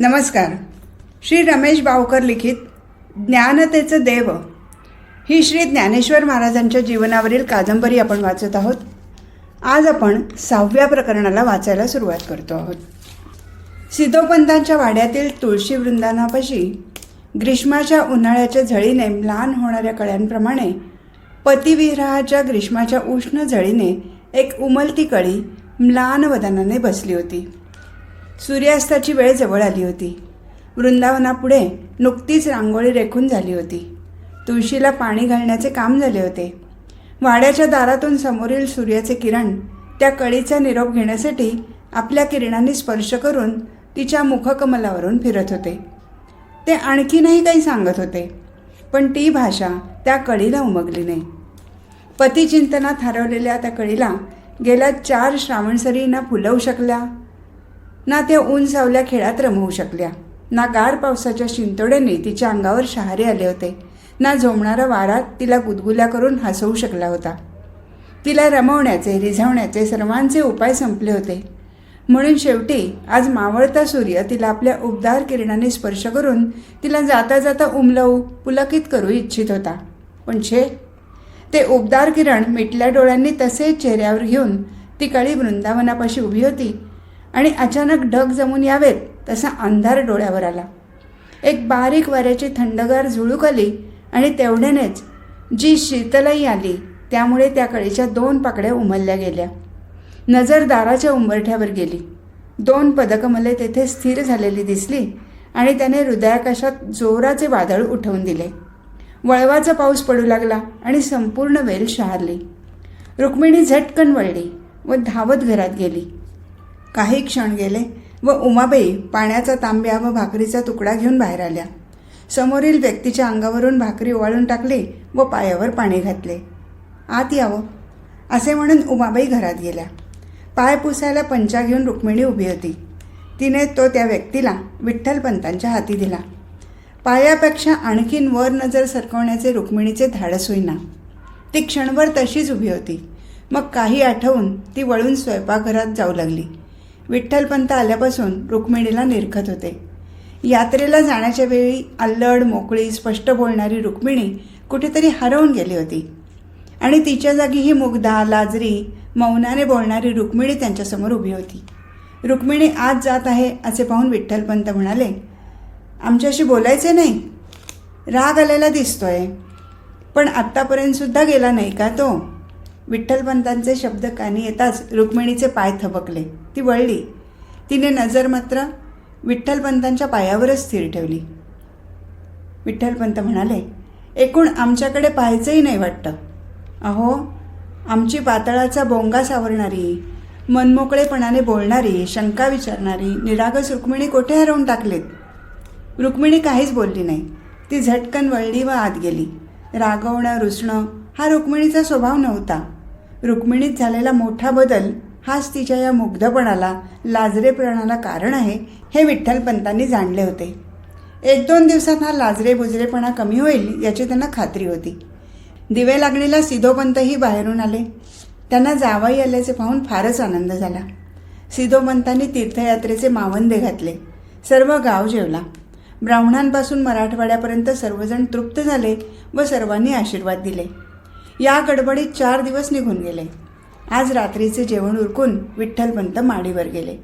नमस्कार. श्री रमेश बावकर लिखित ज्ञानतेचं देव. ही श्री ज्ञानेश्वर महाराजांच्या जीवनावरील कादंबरी आपण वाचत आहोत. आज आपण सहाव्या प्रकरणाला वाचायला सुरुवात करतो आहोत. सिद्धोपंतांच्या वाड्यातील तुळशी वृंदानापाशी ग्रीष्माच्या उन्हाळ्याच्या झळीने म्लान होणाऱ्या कळ्यांप्रमाणे पतिविराहाच्या ग्रीष्माच्या उष्ण झळीने एक उमलती कळी म्लान वदनाने बसली होती. सूर्यास्ताची वेळ जवळ आली होती. वृंदावनापुढे नुकतीच रांगोळी रेखून झाली होती. तुळशीला पाणी घालण्याचे काम झाले होते. वाड्याच्या दारातून समोरील सूर्याचे किरण त्या कळीचा निरोप घेण्यासाठी आपल्या किरणांनी स्पर्श करून तिच्या मुखकमलावरून फिरत होते. ते आणखीनही काही सांगत होते पण ती भाषा त्या कळीला उमगली नाही. पतिचिंतनात हरवलेल्या त्या कळीला गेल्या चार श्रावणसरींना फुलवू शकल्या? ना त्या ऊन सावल्या खेळात रमवू शकल्या. ना गार पावसाच्या शिंतोड्याने तिच्या अंगावर शहारे आले होते. ना झोमणारा वारा तिला गुदगुल्या करून हसवू शकला होता. तिला रमवण्याचे रिझवण्याचे सर्वांचे उपाय संपले होते. म्हणून शेवटी आज मावळता सूर्य तिला आपल्या उबदार किरणाने स्पर्श करून तिला जाता जाता उमलवू पुलकित करू इच्छित होता. पण छे ते उबदार किरण मिटल्या डोळ्यांनी तसेच चेहऱ्यावर घेऊन ती कळी वृंदावनापाशी उभी होती. आणि अचानक ढग जमून यावेत तसा अंधार डोळ्यावर आला. एक बारीक वाऱ्याची थंडगार झुळूक आली आणि तेवढ्यानेच जी शीतलाई आली त्यामुळे त्या कळीच्या दोन पाकड्या उमलल्या गेल्या. नजर दाराच्या उंबरठ्यावर गेली. दोन पदकमले तेथे स्थिर झालेली दिसली आणि त्याने हृदयाकाशात जोराचे वादळ उठवून दिले. वळवाचा पाऊस पडू लागला आणि संपूर्ण वेल शहारली. रुक्मिणी झटकन वळली व धावत घरात गेली. काही क्षण गेले व उमाबाई पाण्याचा तांब्या व भाकरीचा तुकडा घेऊन बाहेर आल्या. समोरील व्यक्तीच्या अंगावरून भाकरी ओवाळून टाकली व पायावर पाणी घातले. आत यावं असे म्हणून उमाबाई घरात गेल्या. पाय पुसायला पंचा घेऊन रुक्मिणी उभी होती. तिने तो त्या व्यक्तीला विठ्ठलपंतांच्या हाती दिला. पायापेक्षा आणखीन वर नजर सरकवण्याचे रुक्मिणीचे धाडस होईना. ती क्षणभर तशीच उभी होती. मग काही आठवून ती वळून स्वयंपाकघरात जाऊ लागली. विठ्ठलपंत आल्यापासून रुक्मिणीला निरखत होते. यात्रेला जाण्याच्या वेळी अल्लड मोकळी स्पष्ट बोलणारी रुक्मिणी कुठेतरी हरवून गेली होती. आणि तिच्या जागी ही मुग्धा लाजरी मौनाने बोलणारी रुक्मिणी त्यांच्यासमोर उभी होती. रुक्मिणी आज जात आहे असे पाहून विठ्ठलपंत म्हणाले आमच्याशी बोलायचे नाही. राग आलेला दिसतोय. पण आत्तापर्यंतसुद्धा गेला नाही का तो? विठ्ठलपंतांचे शब्द कानी येताच रुक्मिणीचे पाय थबकले. ती वळली. तिने नजर मात्र विठ्ठलपंतांच्या पायावरच स्थिर ठेवली. विठ्ठलपंत म्हणाले एकूण आमच्याकडे पाहायचंही नाही वाटतं. अहो आमची पातळाचा बोंगा सावरणारी मनमोकळेपणाने बोलणारी शंका विचारणारी निरागस रुक्मिणी कोठे हरवून टाकलेत? रुक्मिणी काहीच बोलली नाही. ती झटकन वळली व आत गेली. रागवणं रुसणं हा रुक्मिणीचा स्वभाव नव्हता. रुक्मिणीत झालेला मोठा बदल हाच तिच्या या मुग्धपणाला लाजरेपणाला कारण आहे हे विठ्ठलपंतांनी जाणले होते. एक दोन दिवसात हा लाजरे बुजरेपणा कमी होईल याची त्यांना खात्री होती. दिवे लागणीला सिधोपंतही बाहेरून आले. त्यांना जावाई आल्याचे पाहून फारच आनंद झाला. सिधोपंतांनी तीर्थयात्रेचे मावंदे घातले. सर्व गाव जेवला. ब्राह्मणांपासून मराठवाड्यापर्यंत सर्वजण तृप्त झाले व सर्वांनी आशीर्वाद दिले. या गडबडीत चार दिवस निघून गेले. आज रात्रीचे जेवण उरकून विठ्ठलपंत माडीवर गेले.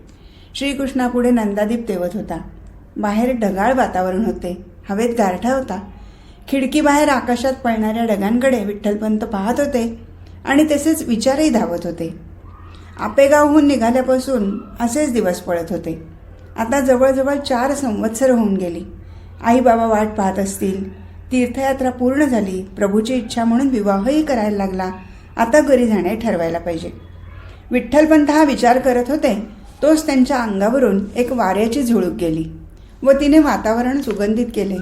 श्रीकृष्णापुढे नंदादीप तेवत होता. बाहेर ढगाळ वातावरण होते. हवेत गारठा होता. खिडकीबाहेर आकाशात पळणाऱ्या ढगांकडे विठ्ठलपंत पाहत होते आणि तसेच विचारही धावत होते. आपेगावहून निघाल्यापासून असेच दिवस पळत होते. आता जवळजवळ चार संवत्सर होऊन गेली. आई बाबा वाट पाहत असतील तीर्थयात्रा पूर्ण झाली प्रभूची इच्छा म्हणून विवाहही करायला लागला. आता घरी जाणे ठरवायला पाहिजे. विठ्ठलपंत हा विचार करत होते तोच त्यांच्या अंगावरून एक वाऱ्याची झुळूक गेली. व तिने वातावरण सुगंधित केले.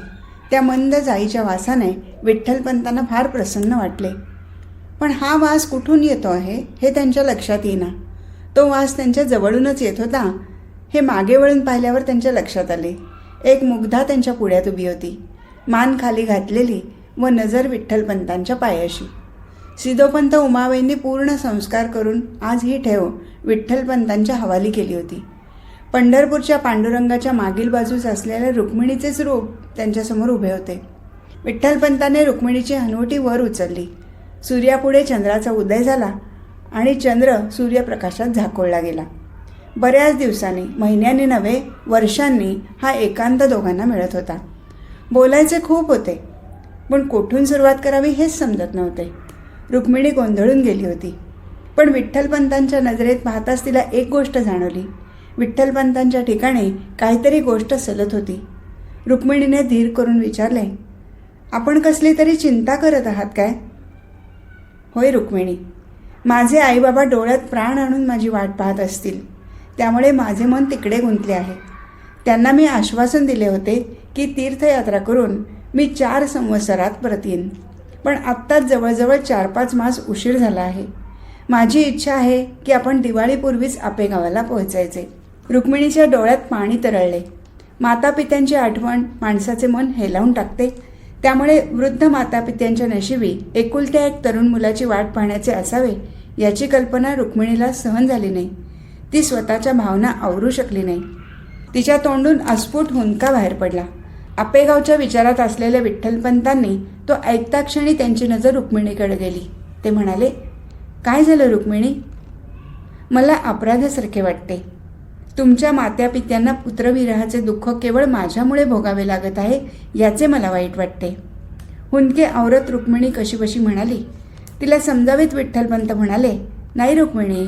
त्या मंद जाईच्या वासाने विठ्ठलपंतांना फार प्रसन्न वाटले. पण हा वास कुठून येतो आहे हे त्यांच्या लक्षात येईना. तो वास त्यांच्या जवळूनच येत होता हे मागे वळून पाहिल्यावर त्यांच्या लक्षात आले. एक मुग्धा त्यांच्या पुढ्यात उभी होती. मान खाली घातलेली व नजर विठ्ठलपंतांच्या पायाशी. सिदोपंत उमाबाईंनी पूर्ण संस्कार करून आज ही ठेव विठ्ठलपंतांच्या हवाली केली होती. पंढरपूरच्या पांडुरंगाच्या मागील बाजूस असलेल्या रुक्मिणीचेच रूप त्यांच्यासमोर उभे होते. विठ्ठलपंताने रुक्मिणीची हनुवटी वर उचलली. सूर्यापुढे चंद्राचा उदय झाला आणि चंद्र सूर्यप्रकाशात झाकोळला गेला. बऱ्याच दिवसांनी महिन्यांनी नव्हे वर्षांनी हा एकांत दोघांना मिळत होता. बोलायचे खूप होते. पण कुठून सुरुवात करावी हेच समजत नव्हते. रुक्मिणी गोंधळून गेली होती. पण विठ्ठलपंतांच्या नजरेत पाहताच तिला एक गोष्ट जाणवली. विठ्ठलपंतांच्या ठिकाणी काहीतरी गोष्ट सलत होती. रुक्मिणीने धीर करून विचारले आपण कसली तरी चिंता करत आहात काय? होय रुक्मिणी. माझे आईबाबा डोळ्यात प्राण आणून माझी वाट पाहत असतील. त्यामुळे माझे मन तिकडे गुंतले आहे. त्यांना मी आश्वासन दिले होते की तीर्थयात्रा करून मी चार संवत्सरात परत येईन पण आत्ताच जवळजवळ चार पाच मास उशीर झाला आहे. माझी इच्छा आहे की आपण दिवाळीपूर्वीच आपेगावाला पोहोचायचे. रुक्मिणीच्या डोळ्यात पाणी तरळले. मातापित्यांची आठवण माणसाचे मन हेलावून टाकते. त्यामुळे वृद्ध मातापित्यांच्या नशिबी एकुलत्या एक तरुण मुलाची वाट पाहण्याचे असावे याची कल्पना रुक्मिणीला सहन झाली नाही. ती स्वतःच्या भावना आवरू शकली नाही. तिच्या तोंडून अस्फुट हुंदका बाहेर पडला. आपेगावच्या विचारात असलेल्या विठ्ठलपंतांनी तो ऐकता क्षणी त्यांची नजर रुक्मिणीकडे गेली. ते म्हणाले काय झालं रुक्मिणी? मला अपराधासारखे वाटते. तुमच्या मात्यापित्यांना पुत्रविरहाचे दुःख केवळ माझ्यामुळे भोगावे लागत आहे याचे मला वाईट वाटते. हुंदके आवरत रुक्मिणी कशीबशी म्हणाली तिला समजावीत विठ्ठलपंत म्हणाले नाही रुक्मिणी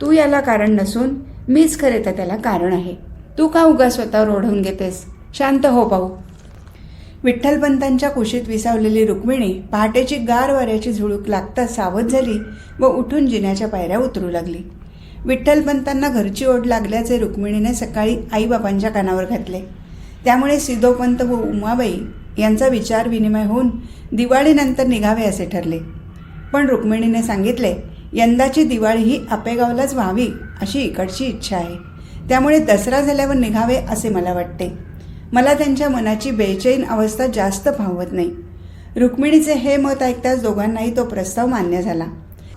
तू याला कारण नसून मीच खरे तर त्याला कारण आहे. तू का उगा स्वतःवर ओढवून घेतेस? शांत हो पाहू विठ्ठलपंतांच्या कुशीत विसावलेली रुक्मिणी पहाटेची गार वाऱ्याची झुळूक लागताच सावध झाली व उठून जिन्याच्या पायऱ्या उतरू लागली. विठ्ठलपंतांना घरची ओढ लागल्याचे रुक्मिणीने सकाळी आईबाबांच्या कानावर घातले. त्यामुळे सिद्धोपंत व उमाबाई यांचा विचार विनिमय होऊन दिवाळीनंतर निघावे असे ठरले. पण रुक्मिणीने सांगितले यंदाची दिवाळी ही आपेगावलाच व्हावी अशी इकडची इच्छा आहे. त्यामुळे दसरा झाल्यावर निघावे असे मला वाटते. मला त्यांच्या मनाची बेचैन अवस्था जास्त भावत नाही. रुक्मिणीचे हे मत ऐकताच दोघांनाही तो प्रस्ताव मान्य झाला.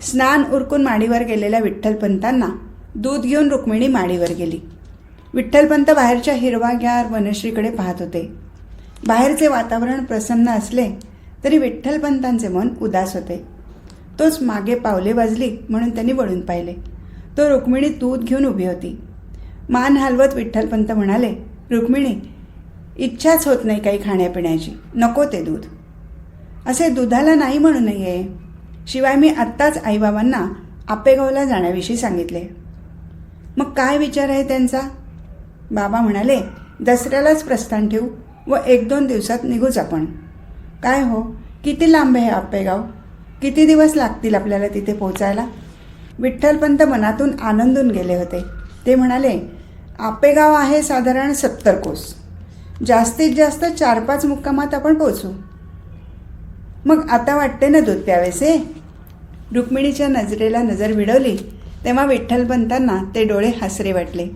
स्नान उरकून माडीवर गेलेल्या विठ्ठलपंतांना दूध घेऊन रुक्मिणी माडीवर गेली. विठ्ठलपंत बाहेरच्या हिरवागार वनश्रीकडे पाहत होते. बाहेरचे वातावरण प्रसन्न असले तरी विठ्ठलपंतांचे मन उदास होते. तोच मागे पावले वाजली म्हणून त्यांनी वळून पाहिले. तो रुक्मिणी दूध घेऊन उभी होती. मान हलवत विठ्ठलपंत म्हणाले रुक्मिणी इच्छाच होत नाही काही खाण्यापिण्याची. नको ते दूध. असे दुधाला नाही म्हणू नये. शिवाय मी आत्ताच आईबाबांना आपेगावला जाण्याविषयी सांगितले. मग काय विचार आहे त्यांचा? बाबा म्हणाले दसऱ्यालाच प्रस्थान ठेवू व एक दोन दिवसात निघूच आपण. काय हो किती लांब आहे आपेगाव? किती दिवस लागतील आपल्याला तिथे पोहोचायला विठ्ठलपंत मनातून आनंदून गेले होते. ते म्हणाले आपेगाव आहे साधारण सत्तर कोस जास्तीत जास्त चार पाच मुक्कामात आपण पोचू मग आता वाटते ना दूध प्यावेसे? रुक्मिणीच्या नजरेला नजर विडवली तेव्हा विठ्ठलपंतांना ते डोळे हसरे वाटले.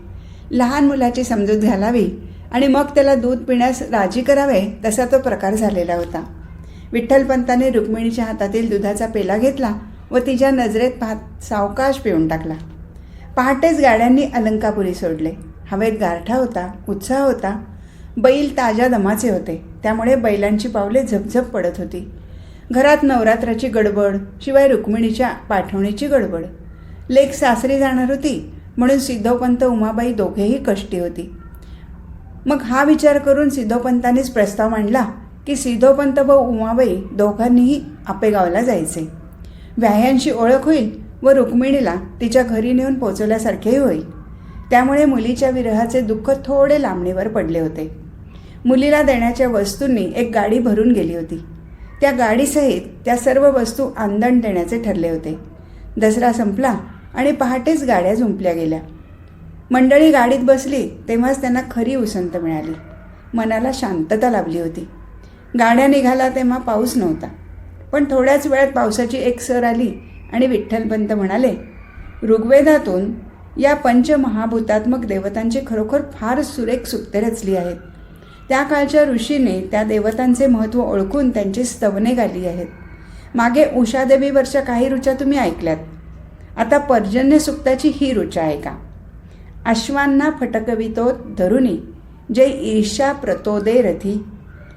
लहान मुलाची समजूत घालावी आणि मग त्याला दूध पिण्यास राजी करावे तसा तो प्रकार झालेला होता. विठ्ठलपंताने रुक्मिणीच्या हातातील दुधाचा पेला घेतला व तिच्या नजरेत पाहत सावकाश पिऊन टाकला. पहाटेच गाड्यांनी अलंकापुरी सोडले. हवेत गारठा होता उत्साह होता. बैल ताज्या दमाचे होते. त्यामुळे बैलांची पावले झपझप पडत होती. घरात नवरात्राची गडबड शिवाय रुक्मिणीच्या पाठवणीची गडबड. लेक सासरी जाणार होती म्हणून सिद्धोपंत उमाबाई दोघेही कष्टी होती. मग हा विचार करून सिद्धोपंतांनीच प्रस्ताव मांडला की सिद्धोपंत व उमाबाई दोघांनीही आपेगावला जायचे. व्याह्यांशी ओळख होईल व रुक्मिणीला तिच्या घरी नेऊन पोचवल्यासारखेही होईल. त्यामुळे मुलीच्या विरहाचे दुःख थोडे लांबणीवर पडले होते. मुलीला देण्याच्या वस्तूंनी एक गाडी भरून गेली होती. त्या गाडीसहित त्या सर्व वस्तू आंदण देण्याचे ठरले होते. दसरा संपला आणि पहाटेच गाड्या झुंपल्या गेल्या. मंडळी गाडीत बसली तेव्हाच त्यांना खरी उसंत मिळाली. मनाला शांतता लाभली होती. गाड्या निघाला तेव्हा पाऊस नव्हता. पण थोड्याच वेळात पावसाची एक सर आली आणि विठ्ठलपंत म्हणाले ऋग्वेदातून या पंचमहाभूतात्मक देवतांची खरोखर फार सुरेख सुक्ते रचली आहेत. त्या काळच्या ऋषीने त्या देवतांचे महत्त्व ओळखून त्यांची स्तवने गाली आहेत. मागे उषादेवीवरच्या काही ऋचा तुम्ही ऐकल्यात. आता पर्जन्य सुक्ताची ही ऋचा आहे का? अश्वांना फटकवितो धरुणी जे ईर्षा प्रतोदे रथी.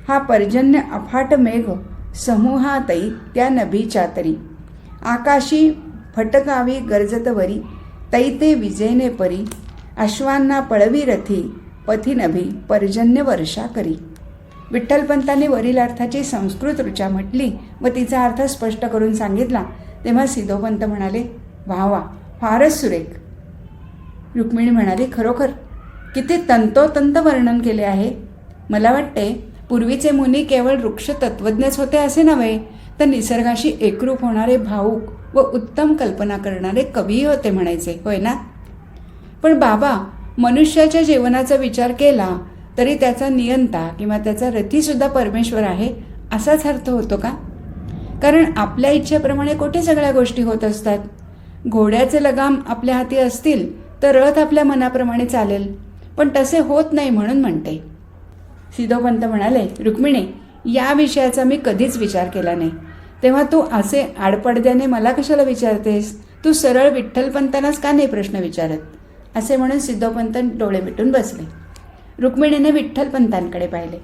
हा पर्जन्य अफाट मेघ समूहातई त्या नभीच्या तरी. आकाशी फटकावी गर्जतवरी तैते विजेने परी अश्वांना पळवी रथी पथिनभी पर्जन्य वर्षा करी. विठ्ठलपंतांनी वरील अर्थाची संस्कृत ऋचा म्हटली व तिचा अर्थ स्पष्ट करून सांगितला. तेव्हा सिद्धोपंत म्हणाले वा वा फारच सुरेख. रुक्मिणी म्हणाली खरोखर किती तंतोतंत वर्णन केले आहे. मला वाटते पूर्वीचे मुनी केवळ वृक्ष तत्वज्ञच होते असे नव्हे तर निसर्गाशी एकरूप होणारे भाऊक व उत्तम कल्पना करणारे कवीही होते म्हणायचे. होय ना? पण बाबा मनुष्याच्या जीवनाचा विचार केला तरी त्याचा नियंता किंवा त्याचा रथीसुद्धा परमेश्वर आहे असाच अर्थ होतो का? कारण आपल्या इच्छेप्रमाणे कुठे सगळ्या गोष्टी होत असतात? घोड्याचे लगाम आपल्या हाती असतील तर रथ आपल्या मनाप्रमाणे चालेल पण तसे होत नाही म्हणून म्हणते. सिधोपंत म्हणाले रुक्मिणी या विषयाचा मी कधीच विचार केला नाही. तेव्हा तू असे आडपडद्याने मला कशाला विचारतेस? तू सरळ विठ्ठलपंतांनाच का नाही प्रश्न विचारत? असे म्हणून सिद्धोपंत डोळे मिटून बसले. रुक्मिणीने विठ्ठलपंतांकडे पाहिले.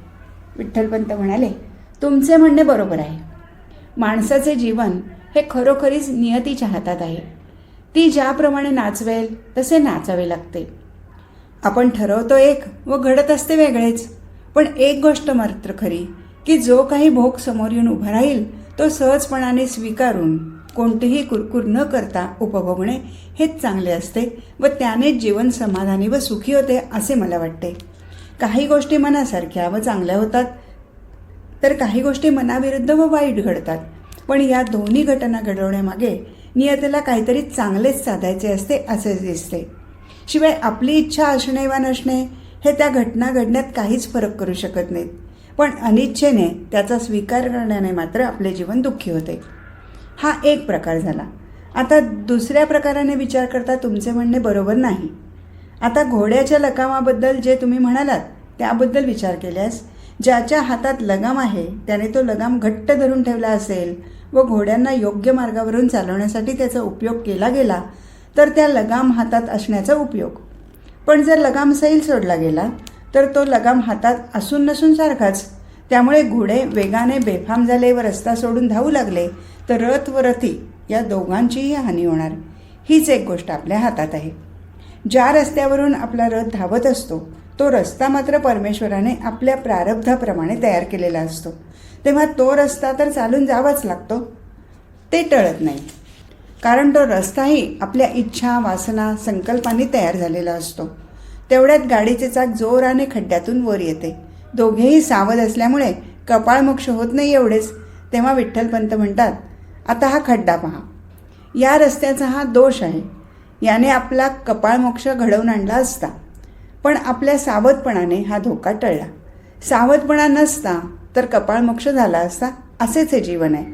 विठ्ठलपंत म्हणाले तुमचे म्हणणे बरोबर आहे. माणसाचे जीवन हे खरोखरीच नियतीच्या हातात आहे. ती ज्याप्रमाणे नाचवेल तसे नाचावे लागते. आपण ठरवतो एक व घडत असते वेगळेच. पण एक गोष्ट मात्र खरी की जो काही भोग समोर येऊन उभा राहील तो सहजपणाने स्वीकारून कोणतेही कुरकुर न करता उपभोगणे हेच चांगले असते व त्यानेच जीवन समाधानी व सुखी होते असे मला वाटते. काही गोष्टी मनासारख्या व चांगल्या होतात तर काही गोष्टी मनाविरुद्ध व वाईट घडतात. पण या दोन्ही घटना घडवण्यामागे नियतेला काहीतरी चांगलेच साधायचे असते असे दिसते. शिवाय आपली इच्छा असणे वा नसणे हे त्या घटना घडण्यात काहीच फरक करू शकत नाहीत. पण अनिच्छेने त्याचा स्वीकार करण्याने मात्र आपले जीवन दुःखी होते. हा एक प्रकार झाला. आता दुसऱ्या प्रकाराने विचार करता तुमचे म्हणणे बरोबर नाही. आता घोड्याच्या लगामाबद्दल जे तुम्ही म्हणालात त्याबद्दल विचार केल्यास ज्याच्या हातात लगाम आहे त्याने तो लगाम घट्ट धरून ठेवला असेल व घोड्यांना योग्य मार्गावरून चालवण्यासाठी त्याचा उपयोग केला गेला तर त्या लगाम हातात असण्याचा उपयोग. पण जर लगाम सैल सोडला गेला तर तो लगाम हातात असून नसून सारखाच. त्यामुळे घोडे वेगाने बेफाम झाले व रस्ता सोडून धावू लागले तर रथ व रथी या दोघांचीही हानी होणार. हीच एक गोष्ट आपल्या हातात आहे. ज्या रस्त्यावरून आपला रथ धावत असतो तो रस्ता मात्र परमेश्वराने आपल्या प्रारब्धाप्रमाणे तयार केलेला असतो. तेव्हा तो रस्ता तर चालून जावाच लागतो. ते टळत नाही. कारण तो रस्ताही आपल्या इच्छा वासना संकल्पांनी तयार झालेला असतो. तेवढ्यात गाडीचे चाक जोराने खड्ड्यातून वर येते. दोघेही सावध असल्यामुळे कपाळमोक्ष होत नाही एवढेच. तेव्हा विठ्ठलपंत म्हणतात आता हा खड्डा पहा. या रस्त्याचा हा दोष आहे. याने आपला कपाळमोक्ष घडवून आणला असता. पण आपल्या सावधपणाने हा धोका टळला. सावधपणा नसता तर कपाळमोक्ष झाला असता असेच हे जीवन आहे.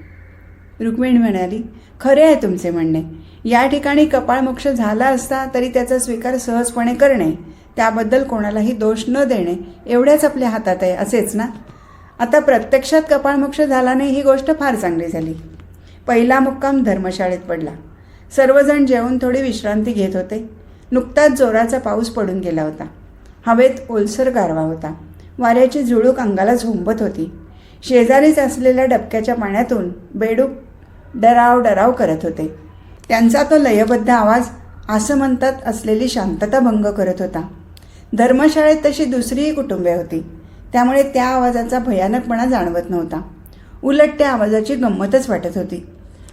रुक्मिणी म्हणाली खरे आहे तुमचे म्हणणे. या ठिकाणी कपाळमोक्ष झाला असता तरी त्याचा स्वीकार सहजपणे करणे. त्याबद्दल कोणालाही दोष न देणे एवढ्याच आपल्या हातात आहे असेच ना? आता प्रत्यक्षात कपाळमोक्ष झाला नाही ही गोष्ट फार चांगली झाली. पहिला मुक्काम धर्मशाळेत पडला. सर्वजण जेवून थोडी विश्रांती घेत होते. नुकताच जोराचा पाऊस पडून गेला होता. हवेत ओलसर गारवा होता. वाऱ्याची झुळूक अंगाला झोंबत होती. शेजारीच असलेल्या डबक्याच्या पाण्यातून बेडूक डराव डराव करत होते. त्यांचा तो लयबद्ध आवाज असं म्हणतात असलेली शांतता भंग करत होता. धर्मशाळेत तशी दुसरीही कुटुंबे होती. त्यामुळे त्या आवाजाचा भयानकपणा जाणवत नव्हता. उलट त्या आवाजाची गंमतच वाटत होती.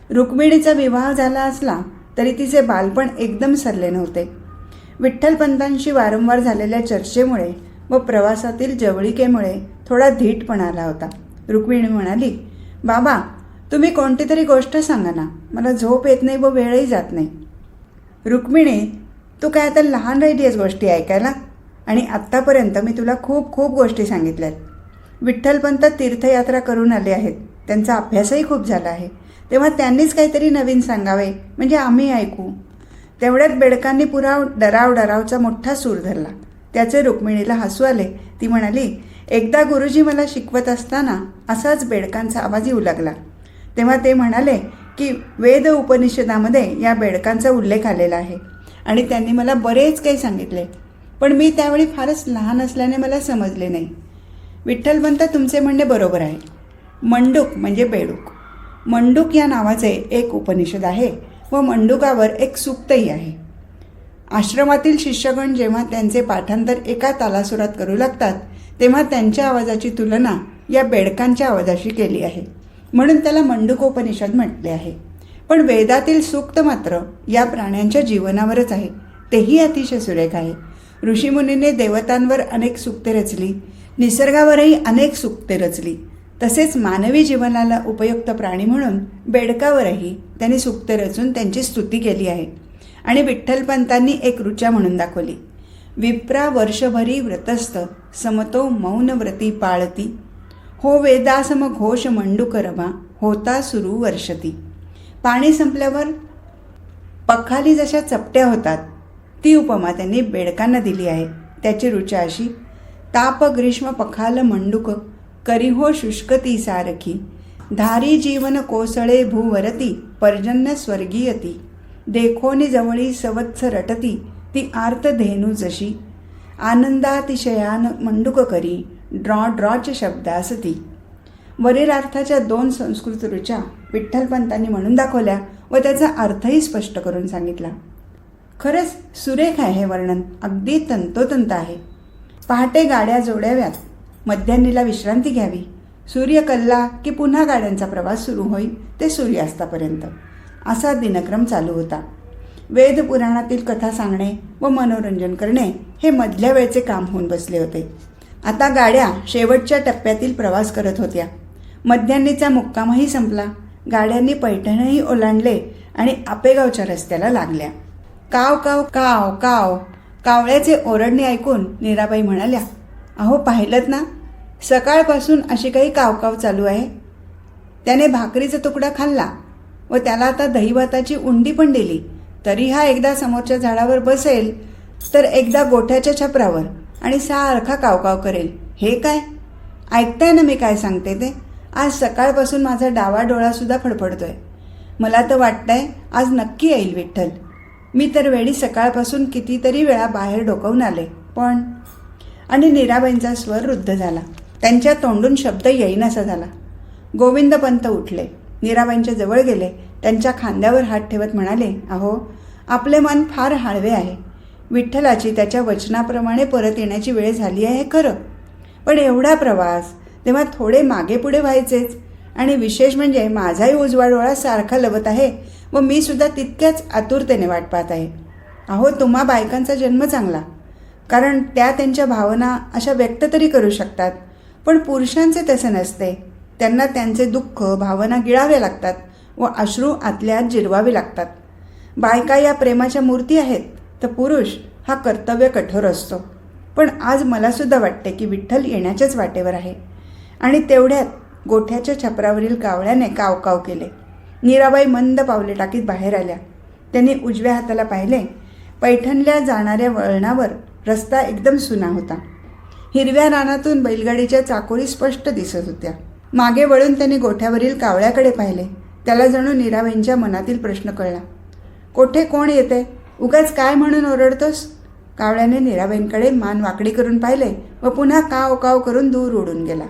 रुक्मिणीचा विवाह झाला असला तरी तिचे बालपण एकदम सरले नव्हते. विठ्ठलपंतांशी वारंवार झालेल्या चर्चेमुळे व प्रवासातील जवळिकेमुळे थोडा धीटपणा आला होता. रुक्मिणी म्हणाली बाबा तुम्ही कोणती तरी गोष्ट सांगा ना. मला झोप येत नाही व वेळही जात नाही. रुक्मिणी तू काय आता लहान राहिली आहेस गोष्टी ऐकायला? आणि आत्तापर्यंत मी तुला खूप खूप गोष्टी सांगितल्यात. विठ्ठलपंत तीर्थयात्रा करून आले आहेत. त्यांचा अभ्यासही खूप झाला आहे. तेव्हा त्यांनीच काहीतरी नवीन सांगावे म्हणजे आम्ही ऐकू. तेवढ्यात बेडकांनी पुराव डराव डरावचा मोठा सूर धरला. त्याचे रुक्मिणीला हसू आले. ती म्हणाली एकदा गुरुजी मला शिकवत असताना असाच बेडकांचा आवाज येऊ लागला. तेव्हा ते म्हणाले की वेद उपनिषदामध्ये या बेडकांचा उल्लेख आलेला आहे. आणि त्यांनी मला बरेच काही सांगितले. पण मी त्यावेळी फारच लहान असल्याने मला समजले नाही. विठ्ठल म्हणता तुमचे म्हणणे बरोबर आहे. मंडूक म्हणजे बेडूक. मंडूक या नावाचे एक उपनिषद आहे व मंडुकावर एक सूक्तही आहे. आश्रमातील शिष्यगण जेव्हा त्यांचे पाठांतर एका तालासुरात करू लागतात तेव्हा त्यांच्या आवाजाची तुलना या बेडकांच्या आवाजाशी केली आहे. म्हणून त्याला मंडुकोपनिषद म्हटले आहे. पण वेदातील सूक्त मात्र या प्राण्यांच्या जीवनावरच आहे. तेही अतिशय सुरेख आहे. ऋषीमुनीने देवतांवर अनेक सुक्ते रचली. निसर्गावरही अनेक सुक्ते रचली. तसेच मानवी जीवनाला उपयुक्त प्राणी म्हणून बेडकावरही त्यांनी सुक्ते रचून त्यांची स्तुती केली आहे. आणि विठ्ठलपंतांनी एक ऋचा म्हणून दाखवली. विप्रा वर्षभरी व्रतस्थ समतो मौन व्रती पाळती. हो वेदासम घोष मंडुकरमा होता सुरू वर्षती. पाणी संपल्यावर पखाली जशा चपट्या होतात ती उपमा त्यांनी बेडकांना दिली आहे. त्याची रुचा अशी ताप ग्रीष्म पखाल मंडुक करी हो शुष्कती सारखी. धारी जीवन कोसळे भूवरती पर्जन्य स्वर्गीयती देखोनी जवळी सवत्स रटती ती आर्त धेनू जशी. आनंदातिशयान मंडुक करी ड्रॉ ड्रॉच शब्दासती वरील अर्थाच्या दोन संस्कृत रुचा विठ्ठलपंतांनी म्हणून दाखवल्या व त्याचा अर्थही स्पष्ट करून सांगितला. खरंच सुरेख आहे हे वर्णन. अगदी तंतोतंत आहे. पहाटे गाड्या जोडाव्यात मध्यान्नीला विश्रांती घ्यावी. सूर्य कल्ला की पुन्हा गाड्यांचा प्रवास सुरू होईल ते सूर्यास्तापर्यंत. असा दिनक्रम चालू होता. वेद पुराणातील कथा सांगणे व मनोरंजन करणे हे मधल्या वेळचे काम होऊन बसले होते. आता गाड्या शेवटच्या टप्प्यातील प्रवास करत होत्या. मध्यान्नीचा मुक्कामही संपला. गाड्यांनी पैठणही ओलांडले आणि आपेगावच्या रस्त्याला लागल्या. काव काव काव काव. कावळ्याचे ओरडणे ऐकून नीराबाई म्हणाल्या अहो पाहिलं ना? सकाळपासून अशी काही कावकाव चालू आहे. त्याने भाकरीचा तुकडा खाल्ला व त्याला आता दहीभाताची उंडी पण दिली. तरी हा एकदा समोरच्या झाडावर बसेल तर एकदा गोठ्याच्या छपरावर आणि सारखा कावकाव करेल. हे काय? ऐकताय ना मी काय सांगते ते? आज सकाळपासून माझा डावा डोळासुद्धा फडफडतोय. मला तर वाटतंय आज नक्की येईल विठ्ठल. मी तर वेळी सकाळपासून कितीतरी वेळा बाहेर डोकवून आले पण आणि नीराबाईंचा स्वर रुद्ध झाला. त्यांच्या तोंडून शब्द येईनासा झाला. गोविंद पंत उठले. नीराबाईंच्या जवळ गेले. त्यांच्या खांद्यावर हात ठेवत म्हणाले अहो आपले मन फार हळवे आहे. विठ्ठलाची त्याच्या वचनाप्रमाणे परत येण्याची वेळ झाली आहे खरं. पण एवढा प्रवास तेव्हा थोडे मागे पुढे व्हायचेच. आणि विशेष म्हणजे माझाही उजवा डोळा सारखा लवत आहे. व मी सुद्धा तितक्याच आतुरतेने वाट पाहत आहे. अहो तुम्हा बायकांचा जन्म चांगला. कारण त्या त्यांच्या भावना अशा व्यक्त तरी करू शकतात पण पुरुषांचे तसे नसते. त्यांना त्यांचे दुःख भावना गिळाव्या लागतात व अश्रू आतल्या जिरवावे लागतात. बायका या प्रेमाच्या मूर्ती आहेत तर पुरुष हा कर्तव्य कठोर असतो. पण आज मलासुद्धा वाटते की विठ्ठल येण्याच्याच वाटेवर आहे. आणि तेवढ्यात गोठ्याच्या छपरावरील कावळ्याने कावकाव काव केले. नीराबाई मंद पावले टाकीत बाहेर आल्या. त्यांनी उजव्या हाताला पाहिले. पैठणल्या जाणाऱ्या वळणावर रस्ता एकदम सुना होता. हिरव्या रानातून बैलगाडीच्या चाकोरी स्पष्ट दिसत होत्या. मागे वळून त्यांनी गोठ्यावरील कावळ्याकडे पाहिले. त्याला जणू नीराबाईंच्या मनातील प्रश्न कळला. कोठे कोण येते? उगाच काय म्हणून ओरडतोस? कावळ्याने नीराबाईंकडे मान वाकडी करून पाहिले व पुन्हा काव काव करून दूर उडून गेला.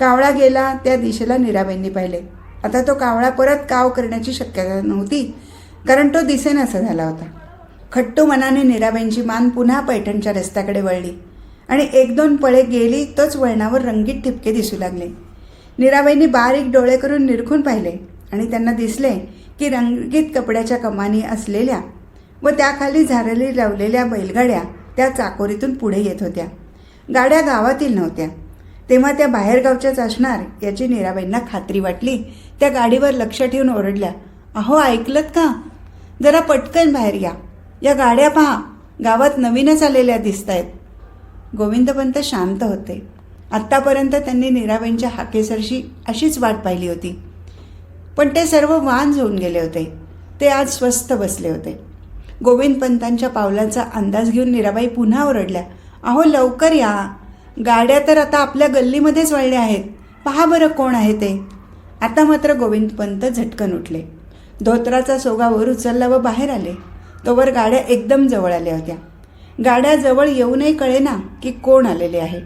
कावळा गेला त्या दिशेला नीराबाईंनी पाहिले. आता तो कावळा परत काव करण्याची शक्यता नव्हती कारण तो दिसेनासा झाला होता. खट्टू मनाने नीराबाईंची मान पुन्हा पैठणच्या रस्त्याकडे वळली आणि एक दोन पळे गेली तोच वळणावर रंगीत ठिपके दिसू लागले. नीराबाईंनी बारीक डोळे करून निरखून पाहिले आणि त्यांना दिसले की रंगीत कपड्याच्या कमानी असलेल्या व त्याखाली झारली लावलेल्या बैलगाड्या त्या चाकोरीतून पुढे येत होत्या. गाड्या गावातील नव्हत्या. तेव्हा त्या बाहेरगावच्याच असणार याची नीराबाईंना खात्री वाटली त्या गाडीवर लक्ष ठेवून ओरडल्या अहो ऐकलत का? जरा पटकन बाहेर या. या गाड्या पहा. गावात नवीनच आलेल्या दिसत आहेत गोविंदपंत शांत होते. आत्तापर्यंत त्यांनी नीराबाईंच्या हाकेसरशी अशीच वाट पाहिली होती. पण ते सर्व वान होऊन गेले होते. ते आज स्वस्थ बसले होते. गोविंदपंतांच्या पावलांचा अंदाज घेऊन नीराबाई पुन्हा ओरडल्या अहो लवकर या. गाड्या तर आता आपल्या गल्लीमध्येच वळल्या आहेत. पहा बरं कोण आहे ते. आता मात्र गोविंदपंत झटकन उठले. धोत्राचा सोगा वर उचलला व बाहेर आले. तोवर गाड्या एकदम जवळ आल्या होत्या. गाड्या जवळ येऊनही कळेना की कोण आलेले आहे.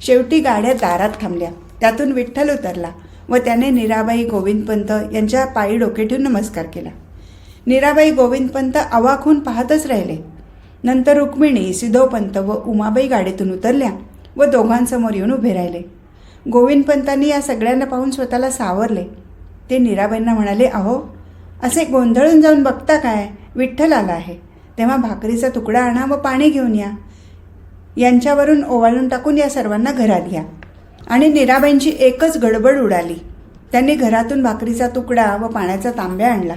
शेवटी गाड्या दारात थांबल्या. त्यातून विठ्ठल उतरला व त्याने नीराबाई गोविंदपंत यांच्या पायी डोके ठेवून नमस्कार केला. नीराबाई गोविंदपंत आवाखून होऊन पाहतच राहिले. नंतर रुक्मिणी सिद्धोपंत व उमाबाई गाडीतून उतरल्या व दोघांसमोर येऊन उभे राहिले. गोविंदपंतांनी या सगळ्यांना पाहून स्वतःला सावरले. ते नीराबाईंना म्हणाले अहो असे गोंधळून जाऊन बघता काय? विठ्ठल आला आहे. तेव्हा भाकरीचा तुकडा आणा व पाणी घेऊन या. यांच्यावरून ओवाळून टाकून या सर्वांना घरात घ्या. आणि नीराबाईंची एकच गडबड उडाली. त्यांनी घरातून भाकरीचा तुकडा व पाण्याचा तांब्या आणला.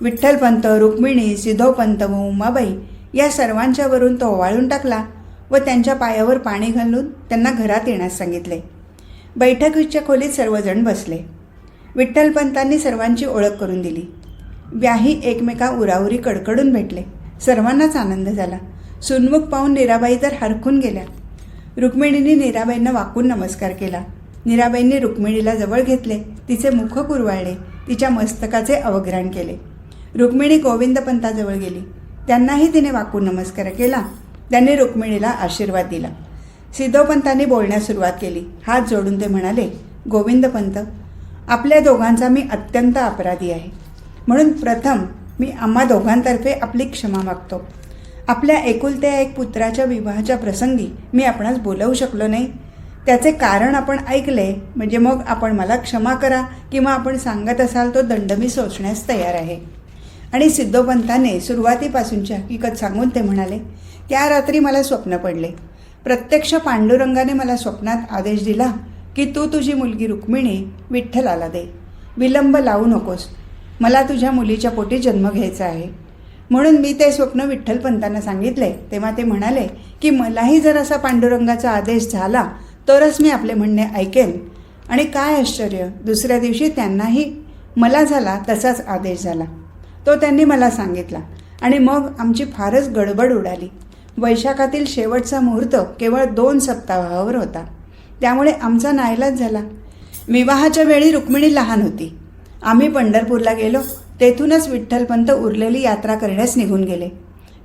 विठ्ठलपंत रुक्मिणी सिद्धोपंत व उमाबाई या सर्वांच्यावरून तो ओवाळून टाकला व त्यांच्या पायावर पाणी घालून त्यांना घरात येण्यास सांगितले. बैठकीच्या खोलीत सर्वजण बसले. विठ्ठलपंतांनी सर्वांची ओळख करून दिली. व्याही एकमेका उराउरी कडकडून भेटले. सर्वांनाच आनंद झाला. सुनमुख पाहून नीराबाई तर हरखून गेल्या. रुक्मिणीने नीराबाईंना वाकून नमस्कार केला. नीराबाईंनी रुक्मिणीला जवळ घेतले. तिचे मुख कुरवाळले. तिच्या मस्तकाचे अवग्रहण केले. रुक्मिणी गोविंदपंताजवळ गेली. त्यांनाही तिने वाकून नमस्कार केला. त्यांनी रुक्मिणीला आशीर्वाद दिला. सिद्धोपंतांनी बोलण्यास सुरुवात केली. हात जोडून ते म्हणाले गोविंदपंत आपल्या दोघांचा मी अत्यंत अपराधी आहे. म्हणून प्रथम मी आम्हा दोघांतर्फे आपली क्षमा मागतो. आपल्या एकुलत्या एक पुत्राच्या विवाहाच्या प्रसंगी मी आपणास बोलवू शकलो नाही. त्याचे कारण आपण ऐकले म्हणजे मग आपण मला क्षमा करा किंवा आपण सांगत असाल तो दंड मी सोसण्यास तयार आहे. आणि सिद्धोपंताने सुरुवातीपासूनची हकीकत सांगून ते म्हणाले त्या रात्री मला स्वप्न पडले. प्रत्यक्ष पांडुरंगाने मला स्वप्नात आदेश दिला की तू तुझी मुलगी रुक्मिणी विठ्ठलाला दे. विलंब लावू नकोस. मला तुझ्या मुलीच्या पोटी जन्म घ्यायचा आहे. म्हणून मी ते स्वप्न विठ्ठलपंतांना सांगितले. तेव्हा ते म्हणाले की मलाही जर असा पांडुरंगाचा आदेश झाला तरच मी आपले म्हणणे ऐकेन. आणि काय आश्चर्य दुसऱ्या दिवशी त्यांनाही मला झाला तसाच आदेश झाला. तो त्यांनी मला सांगितला. आणि मग आमची फारच गडबड उडाली. वैशाखातील शेवटचा मुहूर्त केवळ दोन सप्ताहावर होता. त्यामुळे आमचा नाईलाज झाला. विवाहाच्या वेळी रुक्मिणी लहान होती. आम्ही पंढरपूरला गेलो. तेथूनच विठ्ठलपंत उरलेली यात्रा करण्यास निघून गेले.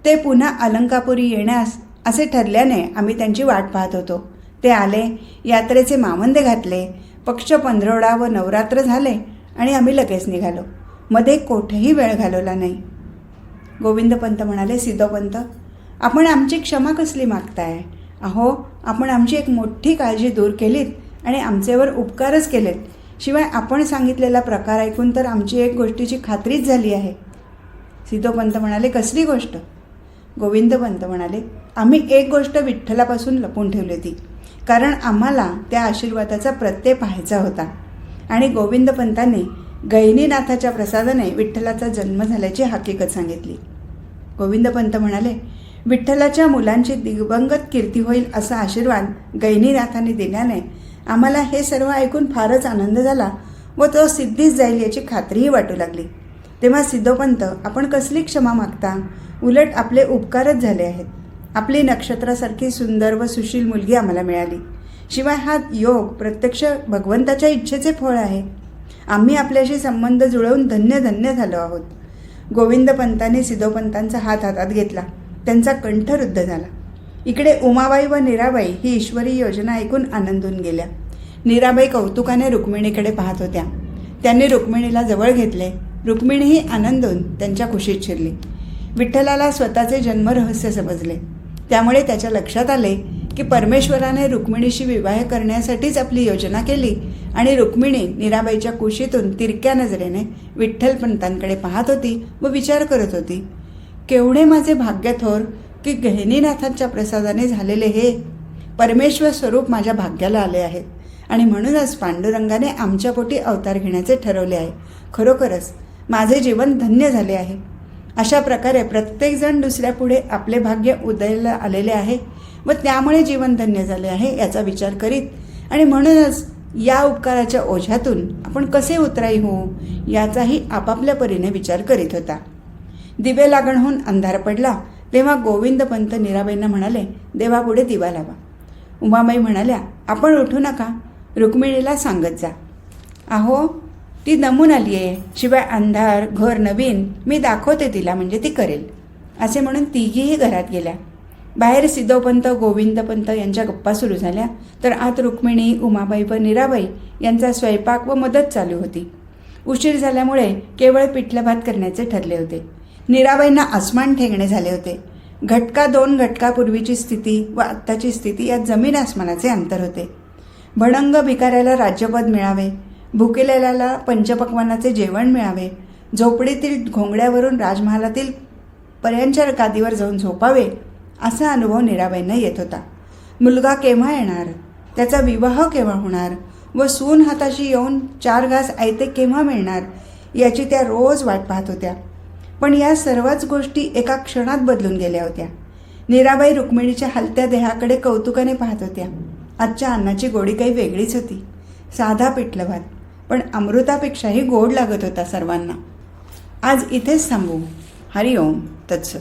ते पुन्हा अलंकापुरी येण्यास असे ठरल्याने आम्ही त्यांची वाट पाहत होतो. ते आले यात्रेचे मामंदे घातले पक्ष पंधरवडा व नवरात्र झाले आणि आम्ही लगेच निघालो. मध्ये कोठेही वेळ घालवला नाही. गोविंदपंत म्हणाले सिद्धोपंत आपण आमची क्षमा कसली मागताय? अहो आपण आमची एक मोठी काळजी दूर केलीत आणि आमचेवर उपकारच केलेत. शिवाय आपण सांगितलेला प्रकार ऐकून तर आमची एक गोष्टीची खात्रीच झाली आहे. सिद्धोपंत म्हणाले कसली गोष्ट? गोविंदपंत म्हणाले आम्ही एक गोष्ट विठ्ठलापासून लपून ठेवली होती. कारण आम्हाला त्या आशीर्वादाचा प्रत्यय पाहायचा होता. आणि गोविंदपंतांनी गैनीनाथाच्या प्रसादाने विठ्ठलाचा जन्म झाल्याची हकीकत सांगितली. गोविंदपंत म्हणाले विठ्ठलाच्या मुलांची दिग्वंगत कीर्ती होईल असा आशीर्वाद गैनीनाथाने दिल्याने आम्हाला हे सर्व ऐकून फारच आनंद झाला व तो सिद्धीच जाईल याची खात्रीही वाटू लागली. तेव्हा सिद्धोपंत आपण कसली क्षमा मागता? उलट आपले उपकारच झाले आहेत. आपली नक्षत्रासारखी सुंदर व सुशील मुलगी आम्हाला मिळाली. शिवाय हा योग प्रत्यक्ष भगवंताच्या इच्छेचे फळ आहे. आम्ही आपल्याशी संबंध जुळवून धन्य धन्य झालो आहोत. गोविंदपंतांनी सिद्धोपंतांचा हात हातात घेतला. त्यांचा कंठ रुद्ध झाला. इकडे उमाबाई व नीराबाई ही ईश्वरी योजना ऐकून आनंदून गेल्या. नीराबाई कौतुकाने रुक्मिणीकडे पाहत होत्या. त्यांनी रुक्मिणीला जवळ घेतले. रुक्मिणीही आनंदून त्यांच्या खुशीत शिरली. विठ्ठलाला स्वतःचे जन्मरहस्य समजले. त्यामुळे त्याच्या लक्षात आले की परमेश्वराने रुक्मिणीशी विवाह करण्यासाठीच आपली योजना केली आणि रुक्मिणी नीराबाईच्या कुशीतून तिरक्या नजरेने विठ्ठलपंतांकडे पाहत होती व विचार करत होती. केवढे माझे भाग्य थोर की गहिनीनाथांच्या प्रसादाने झालेले हे परमेश्वर स्वरूप माझ्या भाग्याला आले आहेत आणि म्हणूनच पांडुरंगाने आमच्या पोटी अवतार घेण्याचे ठरवले आहे. खरोखरच माझे जीवन धन्य झाले आहे. अशा प्रकारे प्रत्येकजण दुसऱ्यापुढे आपले भाग्य उदयाला आलेले आहे व त्यामुळे जीवन धन्य झाले आहे याचा विचार करीत आणि म्हणूनच या उपकाराच्या ओझ्यातून आपण कसे उतराई होऊ याचाही आपापल्या परीने विचार करीत होता. दिवे लागणहून अंधार पडला. तेव्हा गोविंदपंत निराबाईंना म्हणाले देवापुढे दिवा लावा. उमाबाई म्हणाल्या आपण उठू नका रुक्मिणीला सांगत जा. अहो ती दमून आली आहे शिवाय अंधार घर नवीन मी दाखवते तिला म्हणजे ती करेल. असे म्हणून तिघीही घरात गेल्या. बाहेर सिद्धोपंत गोविंदपंत यांच्या गप्पा सुरू झाल्या. तर आत रुक्मिणी उमाबाई व नीराबाई यांचा स्वयंपाक व मदत चालू होती. उशीर झाल्यामुळे केवळ पिठलं भात करण्याचे ठरले होते. निराबाईंना आसमान ठेंगणे झाले होते. घटका दोन घटकापूर्वीची स्थिती व आत्ताची स्थिती यात जमीन आसमानाचे अंतर होते. भडंग भिकाऱ्याला राज्यपद मिळावे भुकेलेल्याला पंचपक्वानाचे जेवण मिळावे झोपडीतील घोंगड्यावरून राजमहालातील पर्यांच्या गादीवर जाऊन झोपावे असा अनुभव नीराबाईंना येत होता. मुलगा केव्हा येणार? त्याचा विवाह केव्हा होणार? व सून हाताशी येऊन चार घास आयते केव्हा मिळणार? याची त्या रोज वाट पाहत होत्या. पण या सर्वच गोष्टी एका क्षणात बदलून गेल्या होत्या. निराबाई रुक्मिणीच्या हलत्या देहाकडे कौतुकाने पाहत होत्या. आजच्या अन्नाची गोडी काही वेगळीच होती. साधा पिठलं भात पण अमृतापेक्षाही गोड लागत होता सर्वांना. आज इथेच थांबू. हरिओम तत्सत.